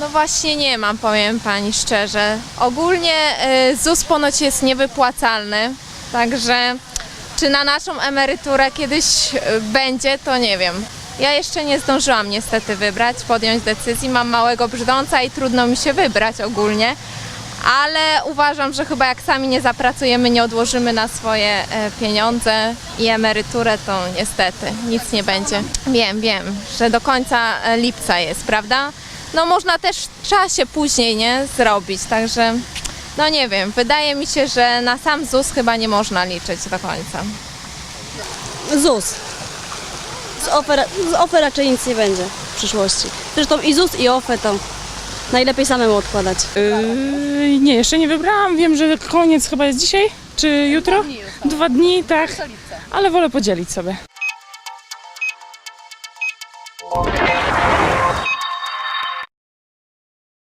No właśnie nie mam, powiem Pani szczerze. Ogólnie y, ZUS ponoć jest niewypłacalny, także czy na naszą emeryturę kiedyś y, będzie, to nie wiem. Ja jeszcze nie zdążyłam niestety wybrać, podjąć decyzji. Mam małego brzdąca i trudno mi się wybrać ogólnie, ale uważam, że chyba jak sami nie zapracujemy, nie odłożymy na swoje e, pieniądze i emeryturę, to niestety nic nie będzie. Wiem, wiem, że do końca e, lipca jest, prawda? No można też w czasie później, nie, zrobić, także no nie wiem, wydaje mi się, że na sam ZUS chyba nie można liczyć do końca. ZUS. Z OFE, z OFE raczej nic nie będzie w przyszłości. Zresztą i ZUS i OFE to najlepiej samemu odkładać. Yy, nie, jeszcze nie wybrałam. Wiem, że koniec chyba jest dzisiaj, czy jutro? Dwa dni, tak. Ale wolę podzielić sobie.